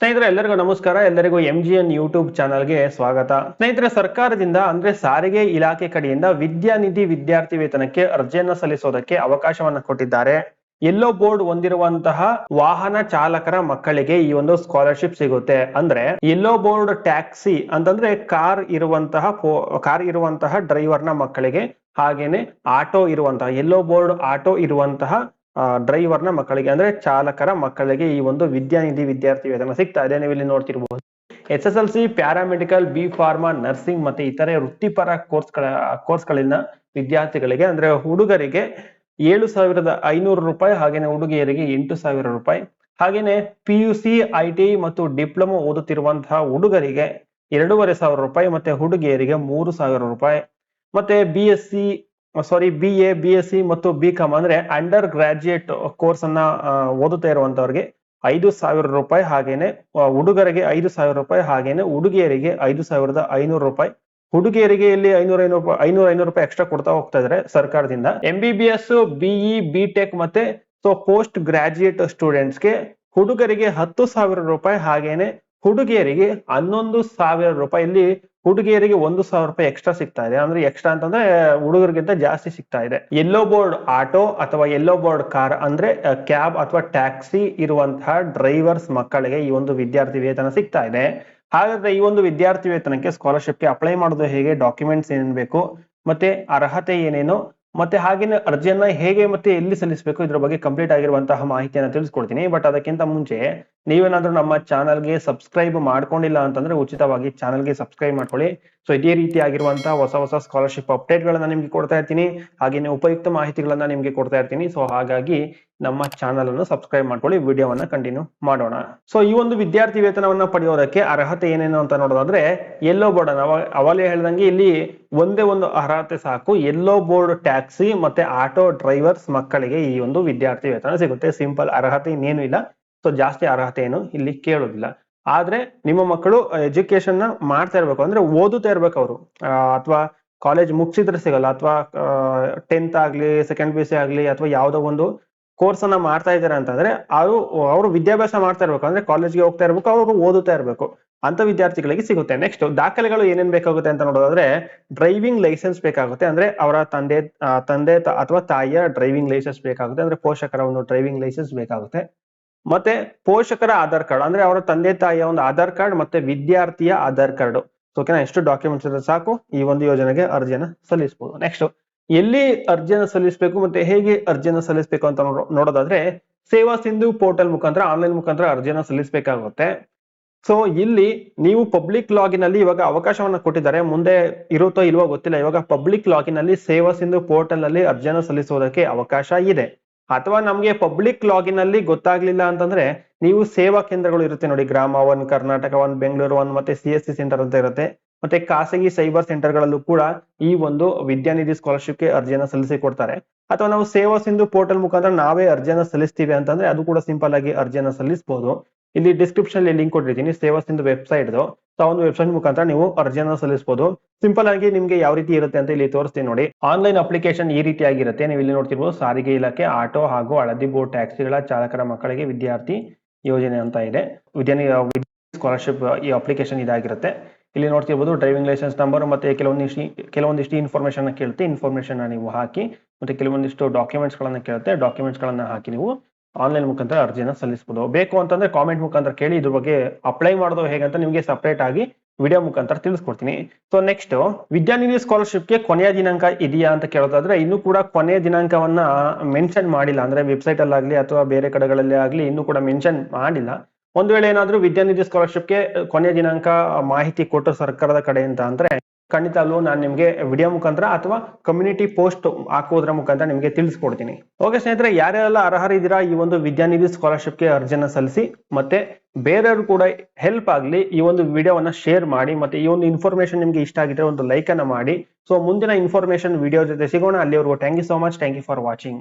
ಸ್ನೇಹಿತರೆ, ಎಲ್ಲರಿಗೂ ನಮಸ್ಕಾರ. ಎಲ್ಲರಿಗೂ ಎಂ ಜಿ ಎನ್ ಯೂಟ್ಯೂಬ್ ಚಾನಲ್ಗೆ ಸ್ವಾಗತ. ಸ್ನೇಹಿತರೆ, ಸರ್ಕಾರದಿಂದ, ಅಂದ್ರೆ ಸಾರಿಗೆ ಇಲಾಖೆ ಕಡೆಯಿಂದ ವಿದ್ಯಾನಿಧಿ ವಿದ್ಯಾರ್ಥಿ ವೇತನಕ್ಕೆ ಅರ್ಜಿಯನ್ನ ಸಲ್ಲಿಸೋದಕ್ಕೆ ಅವಕಾಶವನ್ನ ಕೊಟ್ಟಿದ್ದಾರೆ. ಎಲ್ಲೋ ಬೋರ್ಡ್ ಹೊಂದಿರುವಂತಹ ವಾಹನ ಚಾಲಕರ ಮಕ್ಕಳಿಗೆ ಈ ಒಂದು ಸ್ಕಾಲರ್ಶಿಪ್ ಸಿಗುತ್ತೆ. ಅಂದ್ರೆ ಎಲ್ಲೋ ಬೋರ್ಡ್ ಟ್ಯಾಕ್ಸಿ ಅಂತಂದ್ರೆ ಕಾರ್ ಇರುವಂತಹ ಕಾರ್ ಇರುವಂತಹ ಡ್ರೈವರ್ನ ಮಕ್ಕಳಿಗೆ ಹಾಗೇನೆ ಆಟೋ ಇರುವಂತಹ ಎಲ್ಲೋ ಬೋರ್ಡ್ ಆಟೋ ಇರುವಂತಹ ಡ್ರೈವರ್ನ ಮಕ್ಕಳಿಗೆ, ಅಂದ್ರೆ ಚಾಲಕರ ಮಕ್ಕಳಿಗೆ ಈ ಒಂದು ವಿದ್ಯಾನಿಧಿ ವಿದ್ಯಾರ್ಥಿ ವೇತನ ಸಿಗ್ತಾ ಇದೆ. ನೀವು ಇಲ್ಲಿ ನೋಡ್ತಿರ್ಬಹುದು S S L C, paramedical, B pharma, nursing ಮತ್ತೆ ಇತರೆ ವೃತ್ತಿಪರ ಕೋರ್ಸ್ಗಳ, ಕೋರ್ಸ್ಗಳಿಂದ ವಿದ್ಯಾರ್ಥಿಗಳಿಗೆ, ಅಂದ್ರೆ ಹುಡುಗರಿಗೆ ಏಳು ಸಾವಿರದ ಐನೂರು ರೂಪಾಯಿ, ಹಾಗೇನೆ ಹುಡುಗಿಯರಿಗೆ ಎಂಟು ಸಾವಿರ ರೂಪಾಯಿ. ಹಾಗೇನೆ P U C, I T ಮತ್ತು ಡಿಪ್ಲೊಮಾ ಓದುತ್ತಿರುವಂತಹ ಹುಡುಗರಿಗೆ ಎರಡೂವರೆ ಸಾವಿರ ರೂಪಾಯಿ, ಮತ್ತೆ ಹುಡುಗಿಯರಿಗೆ ಮೂರು ಸಾವಿರ ರೂಪಾಯಿ. ಮತ್ತೆ B S C sorry B A B S C ಮತ್ತು ಬಿ ಕಾಮ್ ಅಂದ್ರೆ ಅಂಡರ್ ಗ್ರಾಜುಯೇಟ್ ಕೋರ್ಸ್ ಅನ್ನ ಓದುತ್ತಾ ಇರುವಂತವ್ರಿಗೆ ಐದು ಸಾವಿರ ರೂಪಾಯಿ ಹಾಗೇನೆ ಹುಡುಗರಿಗೆ ಐದು ಸಾವಿರ ರೂಪಾಯಿ ಹಾಗೇನೆ, ಹುಡುಗಿಯರಿಗೆ ಐದು ಸಾವಿರದ ಐನೂರು ರೂಪಾಯಿ. ಹುಡುಗಿಯರಿಗೆ ಇಲ್ಲಿ ಐನೂರ ಐನೂರು ರೂಪಾಯಿ, ಐನೂರ ಐನೂರು ರೂಪಾಯಿ ಎಕ್ಸ್ಟ್ರಾ ಕೊಡ್ತಾ ಹೋಗ್ತಾ ಇದಾರೆ ಸರ್ಕಾರದಿಂದ. M B B S BE B tech ಮತ್ತೆ ಸೊ ಪೋಸ್ಟ್ ಗ್ರಾಜುಯೇಟ್ ಸ್ಟೂಡೆಂಟ್ಸ್ಗೆ ಹುಡುಗರಿಗೆ ಹತ್ತು ಸಾವಿರ ರೂಪಾಯಿ ಹಾಗೇನೆ ಹುಡುಗಿಯರಿಗೆ ಹನ್ನೊಂದು ಸಾವಿರ ರೂಪಾಯಿ, ಇಲ್ಲಿ ಹುಡುಗಿಯರಿಗೆ ಒಂದು ಸಾವಿರ ರೂಪಾಯಿ ಎಕ್ಸ್ಟ್ರಾ ಸಿಗ್ತಾ ಇದೆ. ಅಂದ್ರೆ ಎಕ್ಸ್ಟ್ರಾ ಅಂತಂದ್ರೆ, ಹುಡುಗರಿಗಿಂತ ಜಾಸ್ತಿ ಸಿಗ್ತಾ ಇದೆ. ಎಲ್ಲೋ ಬೋರ್ಡ್ ಆಟೋ ಅಥವಾ ಎಲ್ಲೋ ಬೋರ್ಡ್ ಕಾರ್ ಅಂದ್ರೆ ಕ್ಯಾಬ್ ಅಥವಾ ಟ್ಯಾಕ್ಸಿ ಇರುವಂತಹ ಡ್ರೈವರ್ಸ್ ಮಕ್ಕಳಿಗೆ ಈ ಒಂದು ವಿದ್ಯಾರ್ಥಿ ವೇತನ ಸಿಗ್ತಾ ಇದೆ. ಹಾಗಾದ್ರೆ ಈ ಒಂದು ವಿದ್ಯಾರ್ಥಿ ವೇತನಕ್ಕೆ ಸ್ಕಾಲರ್ಶಿಪ್ಗೆ ಅಪ್ಲೈ ಮಾಡೋದು ಹೇಗೆ? ಡಾಕ್ಯುಮೆಂಟ್ಸ್ ಏನೇನು ಬೇಕು? ಮತ್ತೆ ಅರ್ಹತೆ ಏನೇನು? ಮತ್ತೆ ಹಾಗೇನೆ ಅರ್ಜಿಯನ್ನ ಹೇಗೆ ಮತ್ತೆ ಎಲ್ಲಿ ಸಲ್ಲಿಸಬೇಕು ಇದ್ರ ಬಗ್ಗೆ ಕಂಪ್ಲೀಟ್ ಆಗಿರುವಂತಹ ಮಾಹಿತಿಯನ್ನ ತಿಳಿಸ್ಕೊಡ್ತೀನಿ. ಬಟ್ ಅದಕ್ಕಿಂತ ಮುಂಚೆ ನೀವೇನಾದ್ರೂ ನಮ್ಮ ಚಾನಲ್ಗೆ ಸಬ್ಸ್ಕ್ರೈಬ್ ಮಾಡ್ಕೊಂಡಿಲ್ಲ ಅಂತಂದ್ರೆ ಉಚಿತವಾಗಿ ಚಾನಲ್ಗೆ ಸಬ್ಸ್ಕ್ರೈಬ್ ಮಾಡ್ಕೊಳ್ಳಿ. ಸೊ ಇದೇ ರೀತಿಯಾಗಿರುವಂತಹ ಹೊಸ ಹೊಸ ಸ್ಕಾಲರ್ಶಿಪ್ ಅಪ್ಡೇಟ್ ಗಳನ್ನ ನಿಮ್ಗೆ ಕೊಡ್ತಾ ಇರ್ತೀನಿ. ಹಾಗೇನೆ ಉಪಯುಕ್ತ ಮಾಹಿತಿಗಳನ್ನ ನಿಮ್ಗೆ ಕೊಡ್ತಾ ಇರ್ತೀನಿ. ಸೊ ಹಾಗಾಗಿ ನಮ್ಮ ಚಾನಲ್ ಅನ್ನು ಸಬ್ಸ್ಕ್ರೈಬ್ ಮಾಡ್ಕೊಳ್ಳಿ. ವಿಡಿಯೋವನ್ನ ಕಂಟಿನ್ಯೂ ಮಾಡೋಣ. ಸೊ ಈ ಒಂದು ವಿದ್ಯಾರ್ಥಿ ವೇತನವನ್ನ ಪಡೆಯೋದಕ್ಕೆ ಅರ್ಹತೆ ಏನೇನು ಅಂತ ನೋಡೋದಾದ್ರೆ ಎಲ್ಲೋ ಬೋರ್ಡ್ ಅವ- ಅವಾಗಲೇ ಹೇಳ್ದಂಗೆ ಇಲ್ಲಿ ಒಂದೇ ಒಂದು ಅರ್ಹತೆ ಸಾಕು. ಎಲ್ಲೋ ಬೋರ್ಡ್ ಟ್ಯಾಕ್ಸಿ ಮತ್ತೆ ಆಟೋ ಡ್ರೈವರ್ಸ್ ಮಕ್ಕಳಿಗೆ ಈ ಒಂದು ವಿದ್ಯಾರ್ಥಿ ವೇತನ ಸಿಗುತ್ತೆ. ಸಿಂಪಲ್ ಅರ್ಹತೆ ಇನ್ನೇನು ಇಲ್ಲ. ಸೊ ಜಾಸ್ತಿ ಅರ್ಹತೆ ಏನು ಇಲ್ಲಿ ಕೇಳೋದಿಲ್ಲ. ಆದ್ರೆ ನಿಮ್ಮ ಮಕ್ಕಳು ಎಜುಕೇಶನ್ ಮಾಡ್ತಾ ಇರ್ಬೇಕು. ಅಂದ್ರೆ ಓದುತ್ತಾ ಇರ್ಬೇಕು ಅವರು. ಅಥವಾ ಕಾಲೇಜ್ ಮುಗಿಸಿದ್ರೆ ಸಿಗಲ್ಲ, ಅಥವಾ ಟೆಂತ್ ಆಗ್ಲಿ ಸೆಕೆಂಡ್ ಪಿ ಸಿ ಆಗ್ಲಿ, ಅಥವಾ ಯಾವುದೋ ಒಂದು ಕೋರ್ಸ್ ಅನ್ನ ಮಾಡ್ತಾ ಇದ್ದಾರೆ ಅಂತಂದ್ರೆ ಅವರು ಅವರು ವಿದ್ಯಾಭ್ಯಾಸ ಮಾಡ್ತಾ ಇರ್ಬೇಕು. ಅಂದ್ರೆ ಕಾಲೇಜ್ಗೆ ಹೋಗ್ತಾ ಇರ್ಬೇಕು, ಅವರು ಓದುತ್ತಾ ಇರ್ಬೇಕು. ಅಂತ ವಿದ್ಯಾರ್ಥಿಗಳಿಗೆ ಸಿಗುತ್ತೆ. ನೆಕ್ಸ್ಟ್ ದಾಖಲೆಗಳು ಏನೇನ್ ಬೇಕಾಗುತ್ತೆ ಅಂತ ನೋಡೋದಾದ್ರೆ ಡ್ರೈವಿಂಗ್ ಲೈಸೆನ್ಸ್ ಬೇಕಾಗುತ್ತೆ. ಅಂದ್ರೆ ಅವರ ತಂದೆ ತಂದೆ, ಅಥವಾ ತಾಯಿಯ ಡ್ರೈವಿಂಗ್ ಲೈಸೆನ್ಸ್ ಬೇಕಾಗುತ್ತೆ. ಅಂದ್ರೆ ಪೋಷಕರ ಒಂದು ಡ್ರೈವಿಂಗ್ ಲೈಸೆನ್ಸ್ ಬೇಕಾಗುತ್ತೆ. ಮತ್ತೆ ಪೋಷಕರ ಆಧಾರ್ ಕಾರ್ಡ್, ಅಂದ್ರೆ ಅವರ ತಂದೆ ತಾಯಿಯ ಒಂದು ಆಧಾರ್ ಕಾರ್ಡ್ ಮತ್ತೆ ವಿದ್ಯಾರ್ಥಿಯ ಆಧಾರ್ ಕಾರ್ಡ್. ಓಕೆನಾ ಎಷ್ಟು ಡಾಕ್ಯುಮೆಂಟ್ಸ್ ಇದ್ರೆ ಸಾಕು. ಈ ಒಂದು ಯೋಜನೆಗೆ ಅರ್ಜಿಯನ್ನ ಸಲ್ಲಿಸಬಹುದು ನೆಕ್ಸ್ಟ್ ಎಲ್ಲಿ ಅರ್ಜಿಯನ್ನು ಸಲ್ಲಿಸಬೇಕು ಮತ್ತೆ ಹೇಗೆ ಅರ್ಜಿಯನ್ನು ಸಲ್ಲಿಸಬೇಕು ಅಂತ ನೋಡೋ- ನೋಡೋದಾದ್ರೆ, ಸೇವಾ ಸಿಂಧು ಪೋರ್ಟಲ್ ಮುಖಾಂತರ, ಆನ್ಲೈನ್ ಮುಖಾಂತರ ಅರ್ಜಿಯನ್ನು ಸಲ್ಲಿಸಬೇಕಾಗುತ್ತೆ. ಸೊ ಇಲ್ಲಿ ನೀವು ಪಬ್ಲಿಕ್ ಲಾಗಿನ್ ಅಲ್ಲಿ ಇವಾಗ ಅವಕಾಶವನ್ನ ಕೊಟ್ಟಿದ್ದಾರೆ. ಮುಂದೆ ಇರುತ್ತೋ ಇಲ್ವೋ ಗೊತ್ತಿಲ್ಲ. ಇವಾಗ ಪಬ್ಲಿಕ್ ಲಾಗಿನ್ ಅಲ್ಲಿ ಸೇವಾ ಸಿಂಧು ಪೋರ್ಟಲ್ ಅಲ್ಲಿ ಅರ್ಜಿಯನ್ನು ಸಲ್ಲಿಸುವುದಕ್ಕೆ ಅವಕಾಶ ಇದೆ. ಅಥವಾ ನಮ್ಗೆ ಪಬ್ಲಿಕ್ ಲಾಗಿನ್ ಅಲ್ಲಿ ಗೊತ್ತಾಗ್ಲಿಲ್ಲ ಅಂತಂದ್ರೆ ನೀವು ಸೇವಾ ಕೇಂದ್ರಗಳು ಇರುತ್ತೆ ನೋಡಿ. Grama one Karnataka one Bengaluru one ಮತ್ತೆ ಸಿ ಎಸ್ ಸಿ ಸೆಂಟರ್ ಅಂತ ಇರುತ್ತೆ. ಮತ್ತೆ ಖಾಸಗಿ ಸೈಬರ್ ಸೆಂಟರ್ ಗಳಲ್ಲೂ ಕೂಡ ಈ ಒಂದು ವಿದ್ಯಾನಿಧಿ ಸ್ಕಾಲರ್ಶಿಪ್ಗೆ ಅರ್ಜಿಯನ್ನ ಸಲ್ಲಿಸಿ ಕೊಡ್ತಾರೆ ಅಥವಾ ನಾವು ಸೇವಾ ಸಿಂಧು ಪೋರ್ಟಲ್ ಮುಖಾಂತರ ನಾವೇ ಅರ್ಜಿಯನ್ನ ಸಲ್ಲಿಸ್ತೀವಿ ಅಂತಂದ್ರೆ ಅದು ಕೂಡ ಸಿಂಪಲ್ ಆಗಿ ಅರ್ಜಿಯನ್ನ ಸಲ್ಲಿಸಬಹುದು ಇಲ್ಲಿ ಡಿಸ್ಕ್ರಿಪ್ಷನ್ ಅಲ್ಲಿ ಲಿಂಕ್ ಕೊಟ್ಟಿರ್ತೀನಿ ಸೇವಾ ಸಿಂಧು ವೆಬ್ಸೈಟ್ ಸೊ ಒಂದು ವೆಬ್ಸೈಟ್ ಮುಖಾಂತರ ನೀವು ಅರ್ಜಿಯನ್ನು ಸಲ್ಲಿಸಬಹುದು ಸಿಂಪಲ್ ಆಗಿ ನಿಮಗೆ ಯಾವ ರೀತಿ ಇರುತ್ತೆ ಅಂತ ಇಲ್ಲಿ ತೋರಿಸ್ತೀನಿ ನೋಡಿ. ಆನ್ಲೈನ್ ಅಪ್ಲಿಕೇಶನ್ ಈ ರೀತಿಯಾಗಿರುತ್ತೆ ನೀವು ಇಲ್ಲಿ ನೋಡ್ತಿರ್ಬೋದು, ಸಾರಿಗೆ ಇಲಾಖೆ, ಆಟೋ ಹಾಗೂ ಹಳದಿ ಬೋರ್ಡ್ ಟ್ಯಾಕ್ಸಿಗಳ ಚಾಲಕರ ಮಕ್ಕಳಿಗೆ ವಿದ್ಯಾರ್ಥಿ ಯೋಜನೆ ಅಂತ ಇದೆ. ಸ್ಕಾಲರ್ಶಿಪ್ ಈ ಅಪ್ಲಿಕೇಶನ್ ಇದಾಗಿರುತ್ತೆ. ಇಲ್ಲಿ ನೋಡ್ತಿರ್ಬೋದು ಡ್ರೈವಿಂಗ್ ಲೈಸೆನ್ಸ್ ನಂಬರ್ ಮತ್ತೆ ಕೆಲವೊಂದಿಷ್ಟು ಕೆಲವೊಂದಿಷ್ಟು ಇನ್ಫಾರ್ಮೇಶನ್ ಕೇಳುತ್ತೆ. ಇನ್ಫಾರ್ಮೇಶನ್ ನೀವು ಹಾಕಿ ಮತ್ತೆ ಕೆಲವೊಂದಿಷ್ಟು ಡಾಕ್ಯುಮೆಂಟ್ಸ್ ಗಳನ್ನ ಕೇಳುತ್ತೆ. ಡಾಕ್ಯುಮೆಂಟ್ಸ್ ಗಳನ್ನ ಹಾಕಿ ನೀವು ಆನ್ಲೈನ್ ಮುಖಾಂತರ ಅರ್ಜಿಯನ್ನು ಸಲ್ಲಿಸಬಹುದು ಬೇಕು ಅಂತಂದ್ರೆ ಕಾಮೆಂಟ್ ಮುಖಾಂತರ ಕೇಳಿ, ಇದ್ರ ಬಗ್ಗೆ ಅಪ್ಲೈ ಮಾಡೋದು ಹೇಗೆ ಅಂತ ನಿಮಗೆ ಸಪರೇಟ್ ಆಗಿ ವಿಡಿಯೋ ಮುಖಾಂತರ ತಿಳಿಸ್ಕೊಡ್ತೀನಿ. ಸೊ ನೆಕ್ಸ್ಟ್ ವಿದ್ಯಾನಿಧಿ ಸ್ಕಾಲರ್ಶಿಪ್ಗೆ ಕೊನೆಯ ದಿನಾಂಕ ಇದೆಯಾ ಅಂತ ಕೇಳೋದಾದ್ರೆ, ಇನ್ನೂ ಕೂಡ ಕೊನೆಯ ದಿನಾಂಕವನ್ನ ಮೆನ್ಷನ್ ಮಾಡಿಲ್ಲ. ಅಂದ್ರೆ ವೆಬ್ಸೈಟ್ ಅಲ್ಲಿ ಆಗ್ಲಿ ಅಥವಾ ಬೇರೆ ಕಡೆಗಳಲ್ಲಿ ಆಗ್ಲಿ ಇನ್ನೂ ಕೂಡ ಮೆನ್ಷನ್ ಮಾಡಿಲ್ಲ. ಒಂದು ವೇಳೆ ಏನಾದ್ರೂ ವಿದ್ಯಾನಿಧಿ ಸ್ಕಾಲರ್ಶಿಪ್ಗೆ ಕೊನೆಯ ದಿನಾಂಕ ಮಾಹಿತಿ ಕೊಟ್ಟು ಸರ್ಕಾರದ ಕಡೆಯಿಂದ ಅಂದ್ರೆ ಖಂಡಿತ ಅಲ್ಲೂ ನಾನು ನಿಮಗೆ ವಿಡಿಯೋ ಮುಖಾಂತರ ಅಥವಾ ಕಮ್ಯುನಿಟಿ ಪೋಸ್ಟ್ ಹಾಕೋದ್ರ ಮುಖಾಂತರ ನಿಮಗೆ ತಿಳಿಸ್ಕೊಡ್ತೀನಿ. ಓಕೆ ಸ್ನೇಹಿತರೆ, ಯಾರ್ಯಾರೆಲ್ಲ ಅರ್ಹರಿದ್ದೀರಾ ಈ ಒಂದು ವಿದ್ಯಾನಿಧಿ ಸ್ಕಾಲರ್ಶಿಪ್ಗೆ ಅರ್ಜಿಯನ್ನು ಸಲ್ಲಿಸಿ, ಮತ್ತೆ ಬೇರೆಯವರು ಕೂಡ ಹೆಲ್ಪ್ ಆಗಲಿ ಈ ಒಂದು ವಿಡಿಯೋವನ್ನು ಶೇರ್ ಮಾಡಿ, ಮತ್ತೆ ಈ ಒಂದು ಇನ್ಫಾರ್ಮೇಷನ್ ನಿಮಗೆ ಇಷ್ಟ ಆಗಿದ್ರೆ ಒಂದು ಲೈಕ್ ಅನ್ನು ಮಾಡಿ. ಸೊ ಮುಂದಿನ ಇನ್ಫಾರ್ಮೇಷನ್ ವಿಡಿಯೋ ಜೊತೆ ಸಿಗೋಣ. ಅಲ್ಲಿವರೆಗೂ thank you so much thank you for watching